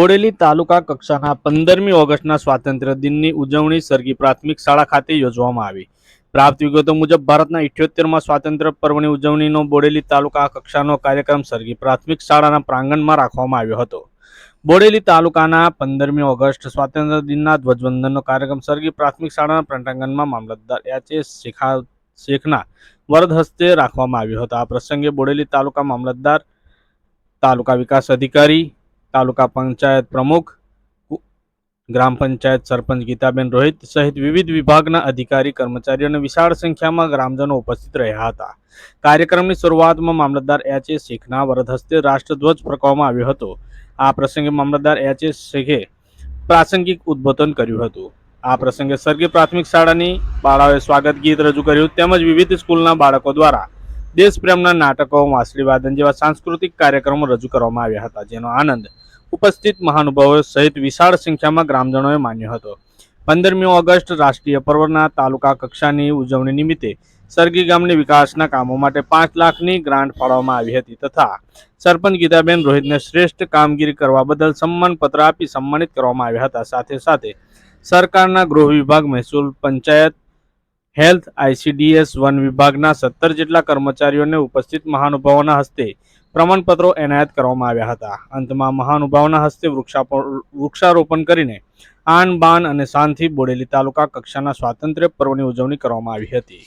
બોડેલી તાલુકા કક્ષાના પંદરમી ઓગસ્ટના સ્વાતંત્ર્ય દિનની ઉજવણી સરગી પ્રાથમિક શાળા ખાતે યોજવામાં આવી. પ્રાપ્ત વિગતો મુજબ ભારતના ઇઠ્યોતેરમાં સ્વાતંત્ર્ય પર્વની ઉજવણીનો બોડેલી તાલુકા કક્ષાનો કાર્યક્રમ સરગી પ્રાથમિક શાળાના પ્રાંગણમાં રાખવામાં આવ્યો હતો. બોડેલી તાલુકાના પંદરમી ઓગસ્ટ સ્વાતંત્ર્ય દિનના ધ્વજવંદનનો કાર્યક્રમ સરગી પ્રાથમિક શાળાના પ્રાંગણમાં મામલતદાર એચ. શેખા શેખના વરદ હસ્તે રાખવામાં આવ્યો હતો. આ પ્રસંગે બોડેલી તાલુકા મામલતદાર, તાલુકા વિકાસ અધિકારી તાલુકા પંચાયત પ્રમુખ ગ્રામ પંચાયત સરપંચ ગીતાબેન રોહિત સહિત વિવિધ વિભાગના અધિકારી, કર્મચારીઓ અને વિશાળ સંખ્યામાં ગ્રામજનો ઉપસ્થિત રહ્યા હતા. કાર્યક્રમની શરૂઆતમાં મામલતદાર એચ એ શેખના વરદ હસ્તે રાષ્ટ્રધ્વજ ફરકાવવામાં આવ્યો હતો. આ પ્રસંગે મામલતદાર એચ એ શેખે પ્રાસંગિક ઉદ્બોધન કર્યું હતું. આ પ્રસંગે સર્ગી પ્રાથમિક શાળાની બાળાઓએ સ્વાગત ગીત રજૂ કર્યું તેમજ વિવિધ સ્કૂલના બાળકો દ્વારા દેશપ્રેમના નાટકો વાંસળીવાદન જેવા સાંસ્કૃતિક કાર્યક્રમો રજૂ કરવામાં આવ્યા હતા, જેનો આનંદ ઉપસ્થિત મહાનુભાવો સહિત વિશાળ સંખ્યામાં ગ્રામજનોએ માન્યો હતો. પંદરમી ઓગસ્ટ રાષ્ટ્રીય પર્વના તાલુકા કક્ષાની ઉજવણી નિમિત્તે સરગી ગામની વિકાસના કામો માટે પાંચ લાખની ગ્રાન્ટ ફાળવવામાં આવી હતી તથા સરપંચ ગીતાબેન રોહિતને શ્રેષ્ઠ કામગીરી કરવા બદલ સન્માનપત્ર આપી સન્માનિત કરવામાં આવ્યા હતા. સાથે સાથે સરકારના ગૃહ વિભાગ મહેસૂલ પંચાયત હેલ્થ આઈસીડીએસ વન વિભાગના સત્તર જેટલા કર્મચારીઓને ઉપસ્થિત મહાનુભાવોના હસ્તે પ્રમાણપત્રો એનાયત કરવામાં આવ્યા હતા. અંતમાં મહાનુભાવોના હસ્તે વૃક્ષારોપણ કરીને આન બાન અને શાનથી બોડેલી તાલુકા કક્ષાના સ્વાતંત્ર્ય પર્વની ઉજવણી કરવામાં આવી હતી.